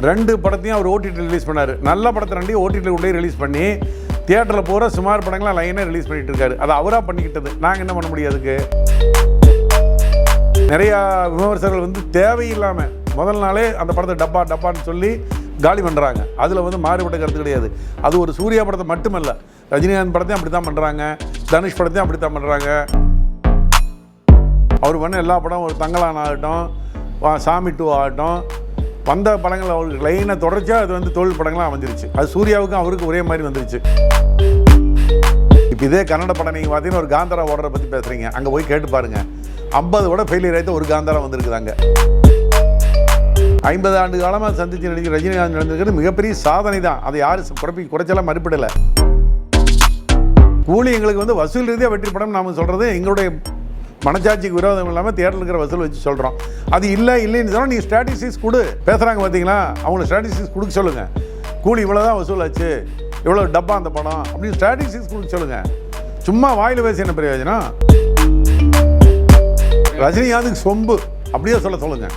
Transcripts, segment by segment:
ரெண்டு படத்தையும் அவர் OTT release பண்ணார். நல்ல படத்தை ரெண்டையும் ஓடிடி உள்ளே ரிலீஸ் பண்ணி தியேட்டரில் போகிற சுமார் படங்களை லைனாக ரிலீஸ் பண்ணிட்டு இருக்காரு. அது அவராக பண்ணிக்கிட்டது. நாங்கள் என்ன பண்ண முடியாதுக்கு நிறையா விமர்சகர்கள் வந்து தேவையில்லாமல் முதல் நாளே அந்த படத்தை டப்பா டப்பான்னு சொல்லி காலி பண்ணுறாங்க அதில் வந்து மாறுபட்ட கருத்து கிடையாது. அது ஒரு சூர்யா படத்தை மட்டுமல்ல. ரஜினிகாந்த் படத்தையும் அப்படி தான் பண்ணுறாங்க தனுஷ் படத்தையும் அப்படி தான் பண்ணுறாங்க அவர் பண்ண எல்லா படம் ஒரு தங்கலான் ஆகட்டும் சாமி டூ ஆகட்டும் வந்த படங்கள் அவருக்கு லைனை தொடர்ச்சியாக அது வந்து தொழில் படங்களாக வந்துருச்சு அது சூர்யாவுக்கும் அவருக்கும் ஒரே மாதிரி வந்துருச்சு. இப்போ இதே கன்னட படம் நீங்கள் பார்த்தீங்கன்னா ஒரு காந்தாரா ஓடுறத பற்றி பேசுகிறீங்க அங்கே போய் கேட்டு பாருங்கள் ஐம்பது விட ஃபெயிலியர் ஆகிட்டு ஒரு காந்தாரா வந்திருக்குதாங்க ஐம்பது ஆண்டு காலமாக சந்தித்து நடிச்சு ரஜினிகாந்த் நடந்திருக்கிறது மிகப்பெரிய சாதனை தான். அதை யாரும் குறைப்பி குறைச்சலாம் மறுப்பிடலை கூலி எங்களுக்கு வந்து வசூல் ரீதியாக வெற்றி படம் நாம சொல்கிறது எங்களுடைய மனச்சாட்சிக்கு விரோதம் இல்லாமல் தேட்டரில் இருக்கிற வசூல் வச்சு சொல்கிறோம் அது இல்லை இல்லைன்னு சொன்னால் நீங்கள் ஸ்ட்ராட்டஜிஸ் கொடு. பேசுகிறாங்க பார்த்தீங்களா அவங்களுக்கு ஸ்ட்ராட்டஜிஸ் கொடுக்க சொல்லுங்கள் கூலி இவ்வளோ தான் வசூல் ஆச்சு இவ்வளோ டப்பா அந்த படம் அப்படின்னு ஸ்ட்ராட்டஜிஸ் கொடுக்க சொல்லுங்கள் சும்மா வாயில் பேசி என்ன பிரயோஜனம்? ரஜினிகாந்துக்கு சொம்பு. அப்படியே சொல்ல சொல்லுங்கள்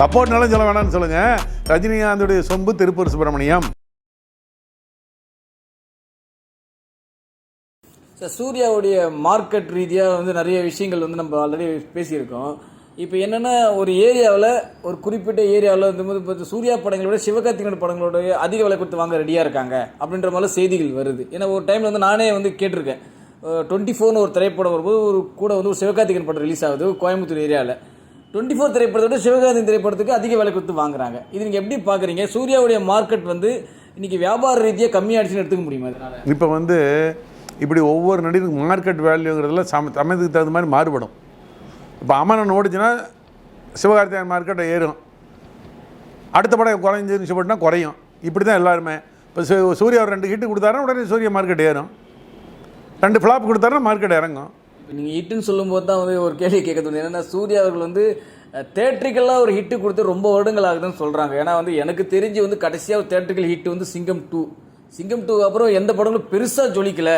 சப்போர்ட்னாலும் சொல்ல வேணாம்னு சொல்லுங்கள் ரஜினிகாந்துடைய சொம்பு திருப்பூர் சுப்பிரமணியம். சார் சூர்யாவுடைய மார்க்கெட் ரீதியாக வந்து நிறைய விஷயங்கள் வந்து நம்ம ஆல்ரெடி பேசியிருக்கோம். இப்போ என்னென்னா ஒரு ஏரியாவில் ஒரு குறிப்பிட்ட ஏரியாவில் வந்து இப்போ சூர்யா படங்களை விட சிவகார்த்திகேயன் படங்களோட அதிக விலை கொடுத்து வாங்க ரெடியாக இருக்காங்க அப்படின்ற மாதிரி செய்திகள் வருது. ஏன்னா ஒரு டைமில் வந்து நானே வந்து கேட்டிருக்கேன். டுவெண்ட்டி ஃபோர்னு ஒரு திரைப்படம் வரும்போது ஒரு கூட வந்து ஒரு சிவகார்த்திகேயன் படம் ரிலீஸ் ஆகுது கோயம்புத்தூர் ஏரியாவில் டுவெண்ட்டி ஃபோர் திரைப்படத்தோட விட சிவகார்த்திகேயன் திரைப்படத்துக்கு அதிக விலை கொடுத்து வாங்குறாங்க. இது நீங்கள் எப்படி பார்க்குறீங்க சூர்யாவுடைய மார்க்கெட் வந்து இன்றைக்கி வியாபார ரீதியாக கம்மியாகிடுச்சுன்னு எடுத்துக்க முடியுமா இப்போ வந்து இப்படி ஒவ்வொரு நடிகருக்கு மார்க்கெட் வேல்யூங்கிறதுல சம சமயத்துக்கு தகுந்த மாதிரி மாறுபடும். இப்போ அமரன் ஓடிச்சுன்னா சிவகார்த்திகேயன் மார்க்கெட்டை ஏறும். அடுத்த படம் குறைஞ்சிருந்துச்சு போட்டுனா குறையும். இப்படி தான் எல்லாருமே. இப்போ சூ- சூர்யா ஒரு ரெண்டு ஹிட்டு கொடுத்தாருன்னா உடனே சூர்யா மார்க்கெட் ஏறும். ரெண்டு ஃப்ளாப் கொடுத்தாருன்னா மார்க்கெட் இறங்கும். நீங்கள் ஹிட்டுன்னு சொல்லும்போது தான் வந்து ஒரு கேள்வி கேட்க தோணுது. என்னன்னா சூர்யா அவர்கள் வந்து தேட்ரிக்கலாக ஒரு ஹிட்டு கொடுத்து ரொம்ப வருடங்கள் ஆகுதுன்னு சொல்கிறாங்க ஏன்னா வந்து எனக்கு தெரிஞ்சு வந்து கடைசியாக ஒரு தேட்ரிக்கல் ஹிட் வந்து சிங்கம் டூ சிங்கம் டூ அப்புறம் எந்த படங்களும் பெருசாக ஜொலிக்கல.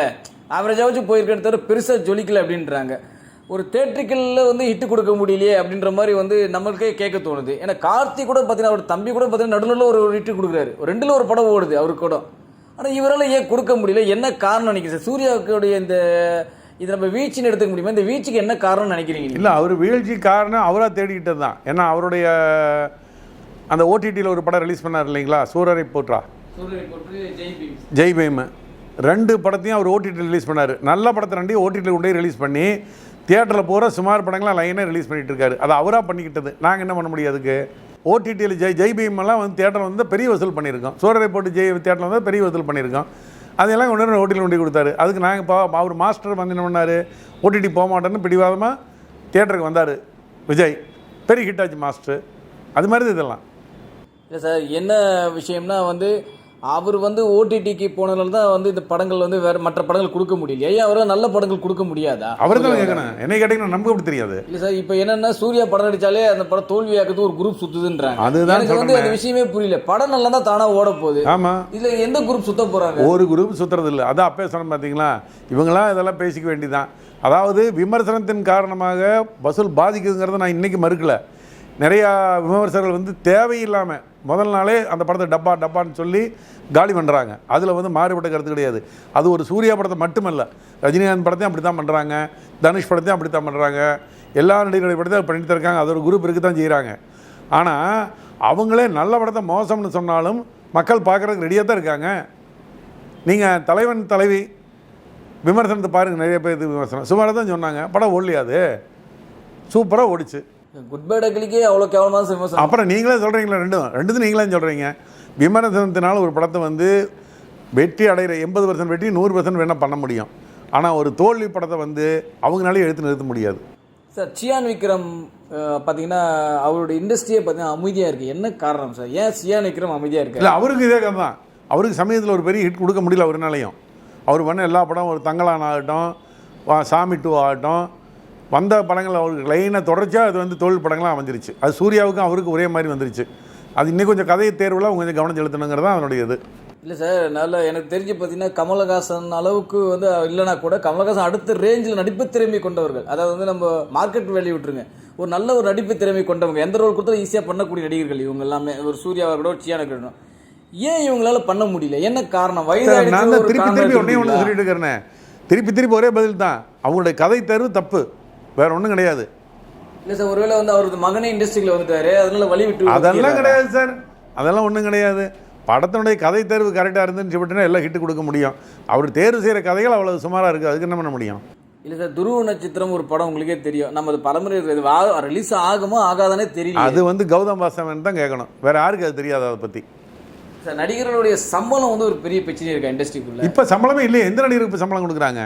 ஆவரேஜாச்சும் போயிருக்கேன் தவிர பெருசாக ஜொலிக்கல அப்படின்றாங்க. ஒரு தேட்ரிக்கலில் வந்து ஹிட்டு கொடுக்க முடியலையே அப்படின்ற மாதிரி வந்து நம்மளுக்கே கேட்க தோணுது. ஏன்னா கார்த்தி கூட பார்த்தீங்கன்னா அவர் தம்பி கூட பார்த்தீங்கன்னா நடுவில் ஒரு ஹிட்டு கொடுக்குறாரு. ஒரு ரெண்டில் ஒரு படம் ஓடுது அவருக்கு கூட. ஆனால் இவரால் ஏன் கொடுக்க முடியல? என்ன காரணம் நினைக்கிறேன் சார் சூர்யாவுடைய இந்த இது நம்ம வீழ்ச்சின்னு எடுத்துக்க முடியுமா? இந்த வீழ்ச்சிக்கு என்ன காரணம்னு நினைக்கிறீங்க இல்லை அவர் வீழ்ச்சி காரணம் அவராக தேடிக்கிட்டது தான். ஏன்னா அவருடைய அந்த ஓடிடியில் ஒரு படம் ரிலீஸ் பண்ணார் இல்லைங்களா? சூரரை போற்றா. ஜெய் பீம். ரெண்டு படத்தையும் அவர் ஓடிடி ரிலீஸ் பண்ணார். நல்ல படத்தை ரெண்டையும் ஓடிடி கொண்டே ரிலீஸ் பண்ணி தியேட்டரில் போகிற சுமார் படங்களை லைனாக ரிலீஸ் பண்ணிட்டு இருக்காரு. அது அவராக பண்ணிக்கிட்டது. நாங்கள் என்ன பண்ண முடியும் அதுக்கு? ஓடிடியில் ஜெய் ஜெய் பீம் எல்லாம் வந்து தியேட்டர் வந்து பெரிய வசூல் பண்ணியிருக்கோம். சூரரை போட்டு ஜெய் தியேட்டரில் வந்து பெரிய வசூல் பண்ணியிருக்கோம். அதெல்லாம் கொண்டு வந்து ஓடிடி கொண்டு கொடுத்தாரு. அதுக்கு நாங்கள் இப்போ அவர் மாஸ்டர் வந்து என்ன பண்ணார்? ஓடிடி போக மாட்டேன்னு பிடிவாதமாக தியேட்டருக்கு வந்தார். விஜய். பெரிய ஹிட் ஆச்சு மாஸ்டர் அது மாதிரி தான் இதெல்லாம். இல்லை சார் என்ன விஷயம்னா வந்து அவர் வந்து ஓடிடிக்கு போனதுனால தான் வந்து இந்த படங்கள் வந்து வேற மற்ற படங்கள் கொடுக்க முடியல. ஏன் அவரால் நல்ல படங்கள் கொடுக்க முடியாதா? அவர் தான் கேட்கணும். என்னை கேட்டிங்கன்னா நமக்கு அப்படி தெரியாது? இல்லை சார் இப்போ என்னன்னா சூர்யா படம் நடிச்சாலே அந்த படம் தோல்வியாக்குறது ஒரு குரூப் சுத்துதுன்றாங்க. அதுதான் எனக்கு வந்து. அந்த விஷயமே புரியல. படம் நல்லா தான் தானா ஓட போகுது. ஆமாம் இதுல எந்த குரூப் சுத்த போறாங்க? ஒரு குரூப் சுற்றுறது இல்லை. அதான் அப்பே சொன்னேன் பார்த்தீங்களா இவங்களாம் இதெல்லாம் பேசிக்க வேண்டியதான் அதாவது விமர்சனத்தின் காரணமாக வசூல் பாதிக்குதுங்கிறத நான் இன்றைக்கி மறுக்கல. நிறையா விமர்சகர்கள் வந்து தேவையில்லாமல் முதல் நாளே அந்த படத்தை டப்பா டப்பான்னு சொல்லி காலி பண்ணுறாங்க அதில் வந்து மாறுபட்ட கருத்து கிடையாது. அது ஒரு சூர்யா படத்தை மட்டுமல்ல. ரஜினிகாந்த் படத்தையும் அப்படி தான் பண்ணுறாங்க தனுஷ் படத்தையும் அப்படி தான் பண்ணுறாங்க எல்லா நடிகர்களுடைய படத்தையும் பண்ணிட்டு தான் இருக்காங்க. அது ஒரு குரூப் இருக்க தான் செய்கிறாங்க ஆனால் அவங்களே நல்ல படத்தை மோசம்னு சொன்னாலும் மக்கள் பார்க்குறதுக்கு ரெடியாக தான் இருக்காங்க. நீங்கள் தலைவன் தலைவி விமர்சனத்தை பாருங்கள் நிறைய பேர் விமர்சனம். சுமாராக தான் சொன்னாங்க. படம் ஓடலையாது சூப்பராக ஓடிச்சு. குட் பை டக்லிக்கே அவ்வளவு கேவலமான விமர்சனம் அப்புறம் நீங்களே சொல்கிறீங்களா ரெண்டும் ரெண்டுது நீங்களே சொல்கிறீங்க விமர்சனத்தினால ஒரு படத்தை வந்து வெற்றி அடைகிற எண்பது பர்சன்ட் வெற்றி நூறு பர்சன்ட் வேணால் பண்ண முடியும். ஆனால் ஒரு தோல்வி படத்தை வந்து அவங்களாலே எடுத்து நிறுத்த முடியாது. சார் சியான் விக்ரம் அஹ், பாத்தீங்கன்னா அவருடைய இண்டஸ்ட்ரியே பார்த்தீங்கன்னா அமைதியா இருக்கு. என்ன காரணம் சார் ஏன் சியான் விக்ரம் அமைதியா இருக்கு இல்லை அவருக்கு இதே கதை தான். அவருக்கு சமயத்தில் ஒரு பெரிய ஹிட் கொடுக்க முடியல அவருனாலையும். அவர் பண்ண எல்லா படம் ஒரு தங்கலான் ஆகட்டும் சாமி டூ ஆகட்டும் வந்த படங்கள் அவருக்கு லைனாக தொடர்ச்சியாக அது வந்து தொழில் படங்களாக அமைஞ்சிருச்சு. அது சூர்யாவுக்கும் அவருக்கு ஒரே மாதிரி வந்துருச்சு. அது இன்னும் கொஞ்சம் கதை தேர்வில் அவங்க கொஞ்சம் கவனம் செலுத்தணுங்கிறது தான் அவனுடைய இது. இல்லை சார் நல்ல எனக்கு தெரிஞ்சு பார்த்தீங்கன்னா கமலஹாசன் அளவுக்கு வந்து இல்லைனா கூட கமலஹாசன் அடுத்த ரேஞ்சில் நடிப்பு திறமை கொண்டவர்கள். அதாவது வந்து நம்ம மார்க்கெட் வேல்யூ விட்டுருங்க. ஒரு நல்ல ஒரு நடிப்பு திறமை கொண்டவங்க எந்த ரோல் கொடுத்தாலும் ஈஸியாக பண்ணக்கூடிய நடிகர்கள் இவங்க எல்லாமே. ஒரு சூர்யாவை கூட சியானா இருக்கட்டும் ஏன் இவங்களால பண்ண முடியல? என்ன காரணம்? வயது நான் ஒரு திருப்பி திருப்பி ஒன்றே ஒன்று? சொல்லிட்டு இருக்கிறேன். திருப்பி திருப்பி ஒரே பதில் தான். அவங்களுடைய கதை தேர்வு தப்பு. வேற ஒன்றும் கிடையாது. இல்ல சார் ஒருவேளை வந்து அவரது மகனே இண்டஸ்ட்ரியில வந்துட்டாரு அதனால வழி விட்டு அதெல்லாம்? கிடையாது சார். அதெல்லாம் ஒன்றும் கிடையாது. படத்தினுடைய கதை தேர்வு கரெக்டாக இருந்துன்னு சொல்லிட்டுனா எல்லாம் ஹிட் கொடுக்க முடியும். அவர் தேர்வு செய்கிற கதைகள் அவ்வளவு சுமாராக இருக்குது அதுக்கு என்ன பண்ண முடியும்? இல்ல சார் துருவ நட்சத்திரம் ஒரு படம் உங்களுக்கே தெரியும். நம்ம அது பரம்பரை ரிலீஸ் ஆகுமோ ஆகாதானே தெரியல அது வந்து கௌதம் வாசவன் தான் கேட்கணும். வேற யாருக்கு அது தெரியாது அதை பற்றி சார் நடிகர்களுடைய சம்பளம் வந்து ஒரு பெரிய பிரச்சனை இருக்கா இண்டஸ்ட்ரிக்குள்ள இப்போ சம்பளமே இல்லையே. எந்த நடிகருக்கு இப்போ சம்பளம் கொடுக்குறாங்க?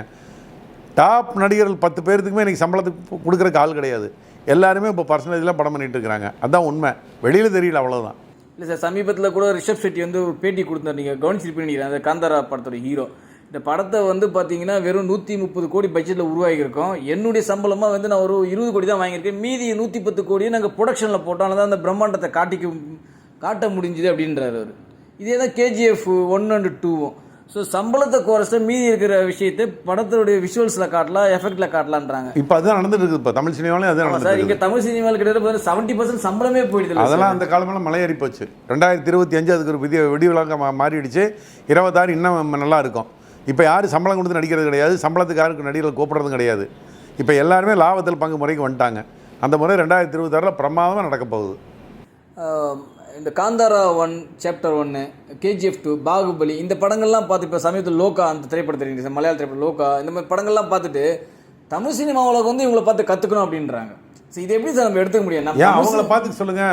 டாப் நடிகர்கள் பத்து பேர்த்துக்குமே இன்றைக்கி சம்பளத்துக்கு கொடுக்குறக்கு ஆள் கிடையாது. எல்லாருமே இப்போ பர்சன்டேஜில் படம் பண்ணிகிட்டு இருக்கிறாங்க. அதான் உண்மை. வெளியில் தெரியல அவ்வளோதான் இல்லை சார் சமீபத்தில் கூட ரிஷப் ஷெட்டி வந்து ஒரு பேட்டி கொடுத்தார். நீங்கள் கவனிச்சிருப்பீங்க நினைக்கிறேன். அந்த காந்தாரா படத்தோட ஹீரோ இந்த படத்தை வந்து பார்த்தீங்கன்னா வெறும் நூற்றி முப்பது கோடி பட்ஜெட்டில் உருவாகியிருக்கோம். என்னுடைய சம்பளமாக வந்து நான் ஒரு இருபது கோடி தான் வாங்கியிருக்கேன். மீதி நூற்றி பத்து கோடியை நாங்கள் ப்ரொடக்ஷனில் போட்டோம். தான் அந்த பிரம்மாண்டத்தை காட்டிக்க காட்ட முடிஞ்சுது அப்படின்றார் அவர். இதே தான் கேஜிஎஃப் ஒன் அண்ட் டூவும் ஸோ சம்பளத்தை குறைச்ச மீதி இருக்கிற விஷயத்தை படத்தோடைய விஷுவல்ஸில் காட்டலாம் எஃபெக்டில் காட்டலான்றாங்க இப்போ அதுதான் நடந்துட்டு இருக்குது இப்போ தமிழ் சினிமாவிலையும் அதுதான் சார் இங்கே தமிழ் சினிமாவில் கிட்டத்தட்ட செவன்ட்டி பர்சன்ட் சம்பளமே போயிடுது அதெல்லாம் அந்த காலமெல்லாம் மலையேறி போச்சு ரெண்டாயிரத்தி இருபத்தி அஞ்சு அதுக்கு ஒரு விதி வெடிவிழாக்க மாறிடுச்சு. இருபத்தாறு இன்னும் நல்லா இருக்கும். இப்போ யாரும் சம்பளம் கொடுத்து நடிக்கிறது கிடையாது. சம்பளத்துக்கு யாருக்கு நடிகர்கள் கூப்பிடுறதும் கிடையாது. இப்போ எல்லாருமே லாபத்தில் பங்கு முறைக்கு வந்துட்டாங்க. அந்த முறை ரெண்டாயிரத்தி இருபத்தாறில் பிரமாதமாக நடக்க போகுது இந்த காந்தாரா ஒன் சாப்டர் ஒன்று கேஜிஎஃப் டூ பாகுபலி இந்த படங்கள்லாம் பார்த்து இப்போ சமீபத்தில் லோகா அந்த திரைப்படம் தெரியுது சார் மலையாள திரைப்படம் லோகா இந்த மாதிரி படங்கள்லாம் பார்த்துட்டு தமிழ் சினிமா உலகம் வந்து இவங்களை பார்த்து கற்றுக்கணும் அப்படின்றாங்க. ஸோ இது எப்படி சார் நம்ம எடுத்துக்க முடியும்? அவங்கள பார்த்து சொல்லுங்க.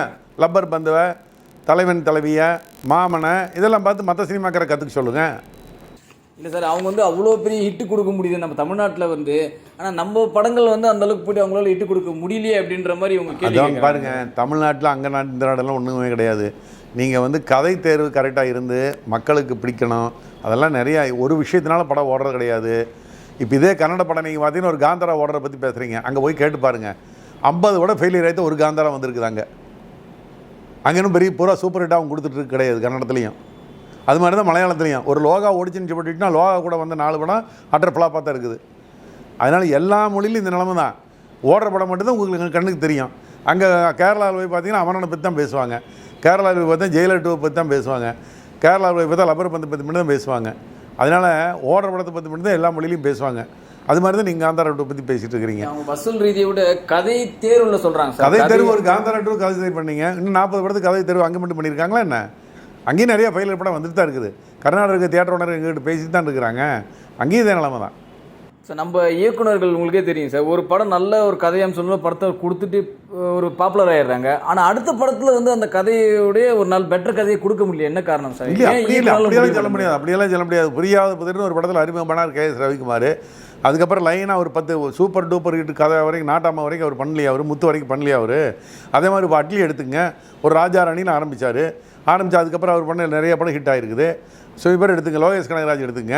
லப்பர் பந்துவ தலைவன் தலைவிய மாமனை இதெல்லாம் பார்த்து மற்ற சினிமாக்காரை கற்றுக்க சொல்லுங்க. இல்லை சார் அவங்க வந்து அவ்வளோ பெரிய ஹிட் கொடுக்க முடியுது. நம்ம தமிழ்நாட்டில் வந்து ஆனால் நம்ம படங்கள் வந்து அந்த அளவுக்கு போயிட்டு அவங்களால ஹிட் கொடுக்க முடியலையே அப்படின்ற மாதிரி இவங்க கேள்வி. பாருங்க தமிழ்நாட்டில் அங்கே நாட்டு இந்த நாடெல்லாம் ஒன்றுமே கிடையாது. நீங்கள் வந்து கதை தேர்வு கரெக்டாக இருந்து மக்களுக்கு பிடிக்கணும். அதெல்லாம் நிறையா ஒரு விஷயத்தினால படம் ஓடுறது கிடையாது. இப்போ இதே கன்னட படம் நீங்கள் பார்த்தீங்கன்னா ஒரு காந்தாரா ஓடுறத பற்றி பேசுகிறீங்க அங்கே போய் கேட்டு பாருங்கள் ஐம்பது விட ஃபெயிலியர் ஆகிட்டு ஒரு காந்தாரா வந்திருக்குது அங்கே. அங்கே இன்னும் பெரிய பூரா சூப்பர் ஹிட் அவங்க கொடுத்துட்டு இருக்கு கிடையாது கன்னடத்துலையும். அது மாதிரி தான் மலையாளத்துலையும். ஒரு லோகா ஓடிச்சுன்னு சொல்லிட்டுனா லோகா கூட வந்து நாலு படம் அட்டர் ஃப்ளாப்பாக தான் இருக்குது. அதனால் எல்லா மொழியிலும் இந்த நிலமை தான். ஓடுற படம் மட்டும்தான் உங்களுக்கு கண்ணுக்கு தெரியும். அங்கே கேரளாவில் போய் பார்த்தீங்கன்னா அமரனை பற்றி தான் பேசுவாங்க. கேரளாவில் போய் பார்த்தா ஜெயிலர் டூவை பற்றி தான் பேசுவாங்க. கேரளாவில் போய் பார்த்தா லப்பர் பந்தை பற்றி மட்டும் தான் பேசுவாங்க. அதனால் ஓடுற படத்தை பற்றி மட்டும் தான் எல்லா மொழியிலையும் பேசுவாங்க. அது மாதிரி தான் நீங்கள் காந்தாரா டூ பற்றி பேசிகிட்டு இருக்கிறீங்க. வசூல் ரீதியை விட கதை தேர்வுல சொல்றாங்க சார். கதை தெருவு ஒரு காந்தாரா டூ கதை தேர்வு பண்ணீங்க. இன்னும் நாற்பது படத்துக்கு கதை தெருவு அங்கே மட்டும் பண்ணியிருக்காங்களா என்ன? அங்கேயும் நிறைய ஃபெயிலியர் படம் வந்துட்டு தான் இருக்குது. கர்நாடக தியேட்டர் ஓனர் எங்ககிட்ட பேசிட்டு தான் இருக்கிறாங்க. அங்கேயும் இதே நிலமை தான். சார் நம்ம இயக்குனர்கள் உங்களுக்கே தெரியும் சார். ஒரு படம் நல்ல ஒரு கதையாம் சொல்லும்போது படத்தை கொடுத்துட்டு ஒரு பாப்புலர் ஆயிடுறாங்க. ஆனால் அடுத்த படத்தில் வந்து அந்த கதையோடைய ஒரு நாள் பெட்டர் கதையை கொடுக்க முடியல. என்ன காரணம் சார்? அப்படியெல்லாம் சொல்ல முடியாது. அப்படியெல்லாம் சொல்ல முடியாது. புரியாத புதிர்னு ஒரு படத்தில் அறிமுகமானார் கே எஸ் ரவிக்குமார். அதுக்கப்புறம் லைனாக ஒரு பத்து சூப்பர் டூப்பர் ஹிட் கதை வரைக்கும் நாட்டாமா வரைக்கும் அவர் பண்ணலையா அவர்? முத்து வரைக்கும் பண்ணலையா அவர்? அதே மாதிரி இப்போ அட்லி எடுத்துங்க. ஒரு ராஜா ராணின்னு ஆரம்பித்தார் ஆரம்பிச்சு அதுக்கப்புறம் அவர் பண்ண நிறைய படம் ஹிட் ஆயிருக்குது. ஸோ பேர் எடுத்துங்க லோகேஷ் கனகராஜ் எடுத்துங்க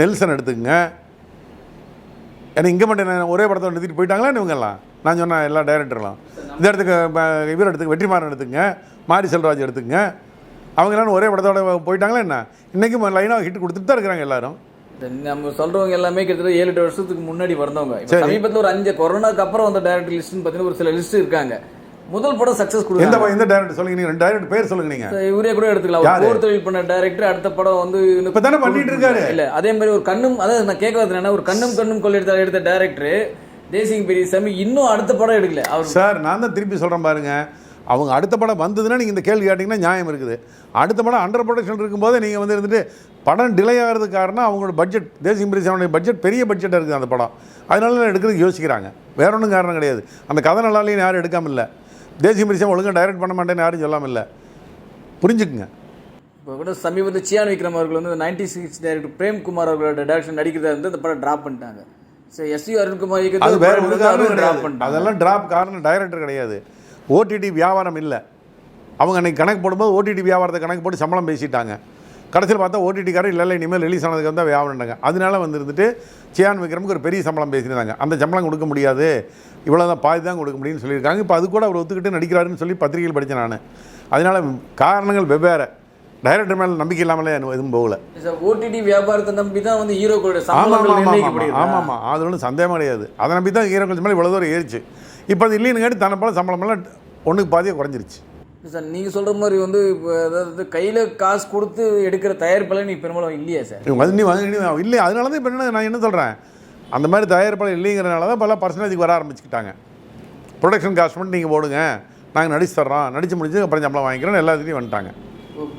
நெல்சன் எடுத்துங்க ஏன்னா இங்கே மட்டும் என்ன ஒரே படத்தை நிறுத்திட்டு போயிட்டாங்களா இவங்கெல்லாம்? நான் சொன்ன எல்லா டைரக்டர்லாம் இந்த இடத்துக்கு இவர் எடுத்துங்க வெற்றிமாறன் எடுத்துங்க மாரி செல்வராஜ் எடுத்துங்க அவங்க எல்லாரும் ஒரே படத்தோட போயிட்டாங்களா என்ன? இன்றைக்கும் லைனாக ஹிட் கொடுத்துட்டு தான் இருக்கிறாங்க எல்லாரும். நம்ம சொல்றவங்க எல்லாமே கிட்டத்தட்ட ஏழு எட்டு வருஷத்துக்கு முன்னாடி வந்தவங்க சமீபத்தில் ஒரு அஞ்சு கொரோனாக்கு அப்புறம் வந்த டேரக்டர் லிஸ்ட்னு பார்த்தீங்கன்னா ஒரு சில லிஸ்ட் இருக்காங்க. முதல் படம் சக்ஸஸ் எந்த கொடுத்தாங்க ப- எந்த டேரக்டர் சொல்லுங்க நீங்கள் ரெண்டு டேரக்டர் பேர் சொல்லுங்க நீங்கள் சார், இவரே கூட எடுத்துக்கலாம்? ஒரு தொழில் பண்ண டேரக்டர் அடுத்த படம் வந்து இப்போ தானே பண்ணிட்டு இருக்காரு? இல்ல அதே மாதிரி ஒரு கண்ணும் அதாவது நான் கேட்க வரது என்னன்னா ஒரு கண்ணும் கண்ணும் கொள்ளை எடுத்த எடுத்த டேரக்டர் தேசிங் பெரியசாமி இன்னும் அடுத்த படம் எடுக்கல. அவர் சார் நான் தான் திருப்பி சொல்கிறேன் பாருங்க. அவங்க அடுத்த படம் வந்ததுன்னா நீங்கள் இந்த கேள்வி கேட்டிங்கன்னா நியாயம் இருக்குது. அடுத்த படம் அண்டர் ப்ரொடக்ஷன் இருக்கும்போது நீங்கள் வந்து இருந்துட்டு படம் டிலே ஆகிறதுக்கு காரணம் அவங்களோட பட்ஜெட் தேசிய பிரிசாவுடைய பட்ஜெட் பெரிய பட்ஜெட்டாக இருக்குது அந்த படம். அதனால எடுக்கிறதுக்கு யோசிக்கிறாங்க. வேற ஒன்றும் காரணம் கிடையாது. அந்த கதை நல்லாலையும் யாரும் எடுக்காம இல்லை. தேசிய பிரிசம் ஒழுங்காக டைரக்ட் பண்ண மாட்டேன்னு யாரும் சொல்லாமல் இல்லை புரிஞ்சுக்குங்க. இப்போ கூட சமீபத்தில் சியான் விக்ரம் அவர்கள் வந்து நைன்டி சிக்ஸ் டேரக்டர் பிரேம்குமார் அவர்களோட டேரக்ஷன் நடிக்கிறதா இருந்து அந்த படம் டிராப் பண்ணிட்டாங்க. சரி எஸ் யூ அருண்குமார் அது வேற ஒரு காரணம் டிராப் பண்ணிட்டாங்க. அதெல்லாம் டிராப் காரணம் டைரக்டர் கிடையாது. ஓடிடி வியாபாரம் இல்லை. அவங்க அன்னைக்கு கணக்கு போடும்போது ஓடிடி வியாபாரத்தை கணக்கு போட்டு சம்பளம் பேசிட்டாங்க. கடைசியில் பார்த்தா ஓடிடிக்காரர் இல்லை இல்லை இனிமேல் ரிலீஸ் ஆனதுக்கு வந்து வியாபாரம்னாங்க அதனால வந்து இருந்துட்டு சியான் விக்ரமுக்கு ஒரு பெரிய சம்பளம் பேசியிருந்தாங்க. அந்த சம்பளம் கொடுக்க முடியாது. இவ்வளோ தான் பாதி தான் கொடுக்க முடியும்னு சொல்லியிருக்காங்க. இப்போ அது கூட அவர் ஒத்துக்கிட்டு நடிக்கிறாருன்னு சொல்லி பத்திரிகையில் படித்தேன் நான். அதனால் காரணங்கள் வெவ்வேறு. டைரக்டர் மேலே நம்பிக்கை இல்லாமலே எதுவும் போகல. ஓடிடி வியாபாரத்தை நம்பி தான் வந்து ஹீரோக்களுடைய ஆமாம் ஆமாம் ஆமாம் அது ஒன்றும் சந்தேகம் கிடையாது. அதை நம்பி தான் ஹீரோ கொஞ்சம் மேலே இவ்வளோ தூரம் ஏறிச்சு. இப்போ அது இல்லைன்னு தன்னை போல சம்பளமெல்லாம் ஒன்றுக்கு பாதியாக குறைஞ்சிருச்சு. சார் நீங்க சொல்ற மாதிரி வந்து இப்போ அதாவது கையில காசு கொடுத்து எடுக்கிற தயாரிப்பெல்லாம் நீ பெரும்பாலும் இல்லையா சார்? வந்து நீ இல்லை அதனால தான் இப்போ என்ன நான் என்ன சொல்கிறேன் அந்த மாதிரி தயாரிப்பாளர் இல்லைங்கிறனால தான் பல பர்சன்டேஜுக்கு வர ஆரம்பிச்சுக்கிட்டாங்க. ப்ரொடக்ஷன் காஸ்ட் மட்டும் நீங்கள் போடுங்க. நாங்கள் நடிச்சு தர்றோம். நடிச்சு முடிஞ்சு அப்புறம் சம்பளம் வாங்கிக்கிறோம் எல்லாத்துலேயும் வந்துட்டாங்க.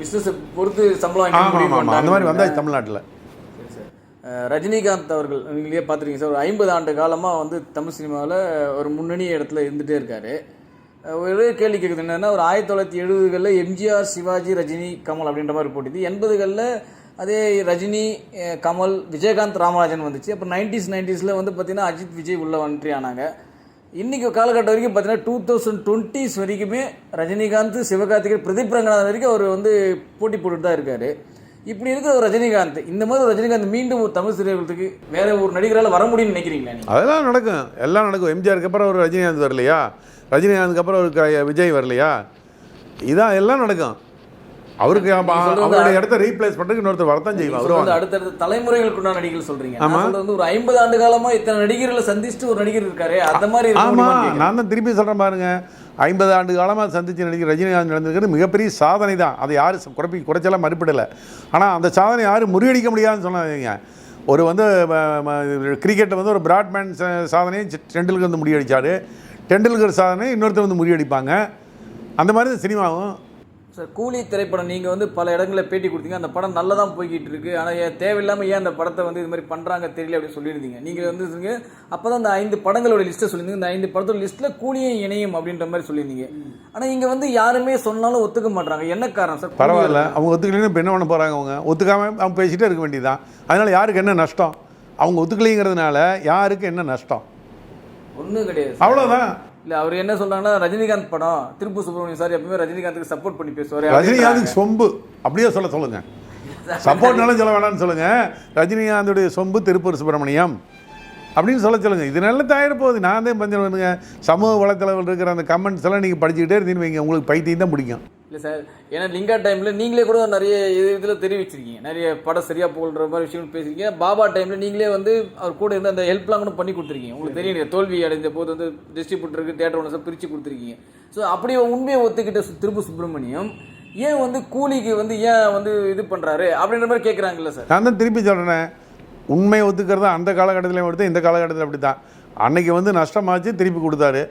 பிசினஸ் பொறுத்து சம்பளம் ஆமாம் அந்த மாதிரி. வந்தாச்சு தமிழ்நாட்டில். ரஜினிகாந்த் அவர்கள் நீங்களே பார்த்துருக்கீங்க சார். ஒரு ஐம்பது ஆண்டு காலமாக வந்து தமிழ் சினிமாவில் ஒரு முன்னணி இடத்துல இருந்துகிட்டே இருக்காரு. ஒரே கேள்வி கேட்குது என்னென்னா ஒரு ஆயிரத்தி தொள்ளாயிரத்தி எழுபதுகளில் எம்ஜிஆர் சிவாஜி ரஜினி கமல் அப்படின்ற மாதிரி போட்டிது. எண்பதுகளில் அதே ரஜினி கமல் விஜயகாந்த் ராமராஜன் வந்துச்சு. அப்புறம் நைன்டிஸ் நைன்டிஸில் வந்து பார்த்தீங்கன்னா அஜித் விஜய் உள்ள என்ட்ரி ஆனாங்க. இன்றைக்கி காலகட்டம் வரைக்கும் பார்த்தீங்கன்னா டூ தௌசண்ட் டுவெண்ட்டிஸ் வரைக்குமே ரஜினிகாந்த் சிவகார்த்திகேயன் பிரதீப் ரங்கநாதன் வரைக்கும் அவர் வந்து போட்டி போட்டுட்டு தான் இருக்கார். இப்படி இருக்கிற ஒரு ரஜினிகாந்த். இந்த மாதிரி ஒரு ரஜினிகாந்த் மீண்டும் ஒரு தமிழ் திரையுலகத்துக்கு வேற ஒரு நடிகரால் வர முடியும்னு நினைக்கிறீங்களா அதெல்லாம் நடக்கும். எல்லாம் நடக்கும். எம்ஜிஆருக்கு அப்புறம் ஒரு ரஜினிகாந்த் வரலையா? ரஜினிகாந்துக்கு அப்புறம் ஒரு விஜய் வரலையா? இதான் எல்லாம் நடக்கும். அவருக்கு அவருடைய இடத்த ரீப்ளேஸ் பண்ணுறதுக்கு இன்னொருத்தர் வரத்தான் செய்வார். சொல்றது வருவாங்க. அடுத்தடுத்த தலைமுறைகளுக்குண்டான நடிகர்கள் சொல்றீங்க. சொல்றது வந்து ஒரு ஐம்பது ஆண்டு காலமா இத்தனை நடிகர்களை சந்திச்சுட்டு ஒரு நடிகர் இருக்காரு அந்த மாதிரி ஆமாம். நான் தான் திருப்பி சொல்கிறேன் பாருங்க. ஐம்பது ஆண்டு காலமாக சந்திச்சு நடிகர் ரஜினிகாந்த் நடந்திருக்கிறது மிகப்பெரிய சாதனை தான். அதை யாரும் குறைப்பி குறைச்சலாம் மறுப்பிடலை. ஆனால் அந்த சாதனை யாரும் முறியடிக்க முடியாதுன்னு சொன்னாங்க ஒரு வந்து கிரிக்கெட்டை வந்து ஒரு பிராட்மேன் சாதனையும் சாதனையை டெண்டுல்கர் வந்து முறியடித்தார் டெண்டுல்கர் சாதனை இன்னொருத்தர் வந்து முறியடிப்பாங்க. அந்த மாதிரி தான் சினிமாவும் சார் கூலி திரைப்படம் நீங்கள் வந்து பல இடங்களில் பேட்டி கொடுத்தீங்க. அந்த படம் நல்லா தான் போய்கிட்டு இருக்கு ஆனால் ஏன் தேவையில்லாமல் ஏன் அந்த படத்தை வந்து இது மாதிரி பண்ணுறாங்க தெரியல அப்படின்னு சொல்லியிருந்தீங்க. நீங்கள் வந்து அப்போ தான் அந்த ஐந்து படங்களோட லிஸ்ட்டை சொல்லியிருந்தீங்க. இந்த ஐந்து படத்தோட லிஸ்ட்டில் கூலியும் இணையும் அப்படின்ற மாதிரி சொல்லியிருந்தீங்க. ஆனால் இங்கே வந்து யாருமே சொன்னாலும் ஒத்துக்க மாட்றாங்க. என்ன காரணம் சார்? பரவாயில்ல. அவங்க ஒத்துக்கலைன்னு இப்போ என்ன பண்ண போகிறாங்க அவங்க? ஒத்துக்காம அவங்க பேசிகிட்டே இருக்க வேண்டியதுதான். அதனால் யாருக்கு என்ன நஷ்டம்? அவங்க ஒத்துக்கலைங்கிறதுனால யாருக்கு என்ன நஷ்டம்? ஒன்றும் கிடையாது அவ்வளோதான் இல்லை அவர் என்ன சொல்றாங்கன்னா ரஜினிகாந்த் படம் திருப்பூர் சுப்ரமணியம் சார் எப்பவுமே ரஜினிகாந்துக்கு சப்போர்ட் பண்ணி பேசுவார். ரஜினிகாந்துக்கு சொம்பு. அப்படியே சொல்ல சொல்லுங்க. சப்போர்ட்னாலும் சொல்ல வேணாம்னு சொல்லுங்க. ரஜினிகாந்துடைய சொம்பு திருப்பூர் சுப்பிரமணியம். அப்படின்னு சொல்ல சொல்லுங்க. இது நல்ல தயார் போகுது. நான் தான் பஞ்சம் பண்ணுங்க சமூக வலைத்தளவில் இருக்கிற அந்த கமெண்ட்ஸ் எல்லாம் நீங்கள் படிச்சுக்கிட்டே இருந்தீங்கன்னு வைங்க. உங்களுக்கு பைத்தியம் தான் பிடிக்கும். இல்லை சார். ஏன்னா லிங்கா டைமில் நீங்களே கூட நிறைய இது இதில் தெரிவிச்சிருக்கீங்க. நிறைய படம் சரியாக போகிற மாதிரி விஷயங்கள் பேசியிருக்கீங்க பாபா டைமில் நீங்களே வந்து அவர் கூட இருந்து அந்த ஹெல்ப்லாம் கூட பண்ணி கொடுத்துருக்கீங்க. உங்களுக்கு தெரியும் தோல்வி அடைந்த போது வந்து டிஸ்ட்ரிபியூட்டருக்கு தேட்டர் ஒன்று பிரித்து கொடுத்துருக்கீங்க. ஸோ அப்படியே உண்மையை ஒத்துக்கிட்ட திருப்பு சுப்பிரமணியம் ஏன் வந்து கூலிக்கு வந்து ஏன் வந்து இது பண்ணுறாரு அப்படின்ற மாதிரி கேட்குறாங்கல்ல சார். நான் தான் திருப்பி சொல்கிறேன் உண்மையை ஒத்துக்கிறது அந்த காலகட்டத்திலையும் எடுத்து இந்த காலகட்டத்தில் அப்படி தான் அன்னைக்கு வந்து நஷ்டமாச்சு திருப்பி கொடுத்தாரு.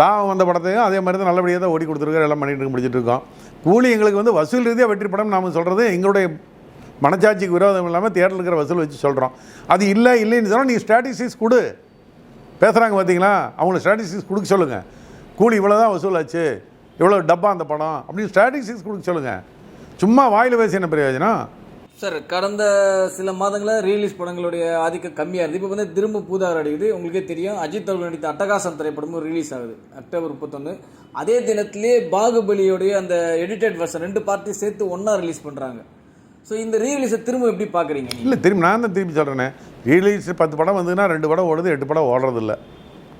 லாபம் வந்த படத்தையும் அதே மாதிரி தான் நல்லபடியாக தான் ஓடி கொடுத்துருக்காரு எல்லாம் பண்ணிட்டு இருக்கு, இருக்கோம். கூலி எங்களுக்கு வந்து வசூல் ரீதியாக வெற்றி படம் நாம் சொல்கிறது எங்களுடைய மனச்சாட்சிக்கு விரோதம் இல்லாமல் தேட்டரில் இருக்கிற வசூல் வச்சு சொல்கிறோம் அது இல்லை இல்லைன்னு சொன்னால் நீங்கள் ஸ்ட்ராட்டஜிஸ் கொடு. பேசுகிறாங்க பார்த்தீங்களா அவங்களுக்கு ஸ்ட்ராட்டஜிஸ் கொடுக்க சொல்லுங்கள் கூலி இவ்வளோ தான் வசூலாச்சு இவ்வளோ டப்பா அந்த படம் அப்படின்னு ஸ்ட்ராட்டஜிஸ் கொடுக்க சொல்லுங்கள் சும்மா வாயில் பேசி என்ன பிரயோஜனம்? சார் கடந்த சில மாதங்களில் ரீலீஸ் படங்களுடைய ஆதிக்கம் கம்மியாக இருக்குது இப்போ வந்து திரும்ப பூதார் அடிக்குது உங்களுக்கே தெரியும் அஜித் அவர்கள் நடித்த அட்டகாசம் திரைப்படமும் ரிலீஸ் ஆகுது. அக்டோபர் முப்பத்தொன்று அதே தினத்திலே பாகுபலியோடைய அந்த எடிட்டட் வெர்ஷன் ரெண்டு பார்ட்டி சேர்த்து ஒன்றா ரிலீஸ் பண்ணுறாங்க ஸோ இந்த ரீலீஸை திரும்ப எப்படி பார்க்குறீங்க இல்லை திரும்பி நான் தான் திரும்பி சொல்கிறேனே ரீலீஸ் பத்து படம் வந்ததுன்னா ரெண்டு படம் ஓடுது எட்டு படம் ஓடுறதில்ல.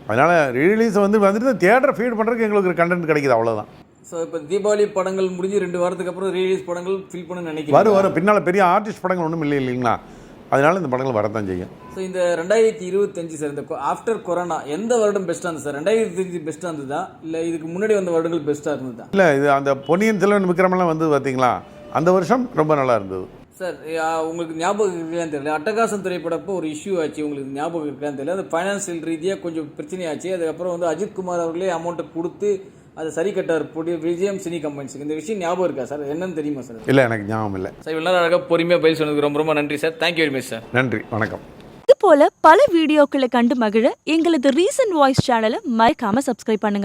அதனால் ரீலீஸ் வந்து வந்துட்டு தியேட்டர் ஃபீட் பண்ணுறதுக்கு எங்களுக்கு கண்டென்ட் கிடைக்குது அவ்வளோதான் ஸோ இப்போ தீபாவளி படங்கள் முடிஞ்சு ரெண்டு வாரத்துக்கு அப்புறம் ரீலீஸ் படங்கள் ஃபில் பண்ண நினைக்கிறேன் வரும் வரும். பின்னால் பெரிய ஆர்டிஸ்ட் படங்கள் ஒன்றும் இல்லை இல்லைங்களா? அதனால இந்த படங்கள் வரத்தான் செய்யும். ஸோ இந்த ரெண்டாயிரத்தி இருபத்தஞ்சு சார் இந்த ஆஃப்டர் கொரோனா எந்த வருடம் பெஸ்ட்டாக இருந்தது சார் ரெண்டாயிரத்தி அஞ்சு பெஸ்ட்டாக இருந்ததா இல்லை இதுக்கு முன்னாடி வந்த வருடங்கள் பெஸ்ட்டாக இருந்ததா? இல்லை இது அந்த பொன்னியின் செல்வன் விக்ரமெல்லாம் வந்து பார்த்தீங்களா அந்த வருஷம் ரொம்ப நல்லா இருந்தது. சார் உங்களுக்கு ஞாபகம் இருக்கான்னு தெரியல. அட்டகாசம் திரைப்படப்போ ஒரு இஷ்யூ ஆச்சு உங்களுக்கு ஞாபகம் இருக்கான்னு தெரியல. அது ஃபைனான்சியல் ரீதியாக கொஞ்சம் பிரச்சனையாச்சு. அதுக்கப்புறம் வந்து அஜித் குமார் அவர்களே அமௌண்ட்டை கொடுத்து அதை சரி கட்டார் போட்டு விஜயம் சினி கம்பெனிஸுக்கு இந்த விஷயம் ஞாபகம் இருக்கா சார்? என்னன்னு தெரியுமா சார்? இல்லை எனக்கு ஞாபகம் இல்லை. சார் இவ்வளோ அழகாக பொறுமையாக பதில் சொன்னதுக்கு ரொம்ப ரொம்ப நன்றி sir. Thank you very much sir நன்றி வணக்கம். இது போல பல வீடியோக்களை கண்டு மகிழ எங்களது ரீசன்ட் வாய்ஸ் சேனலை மறக்காம சப்ஸ்கிரைப் பண்ணுங்க.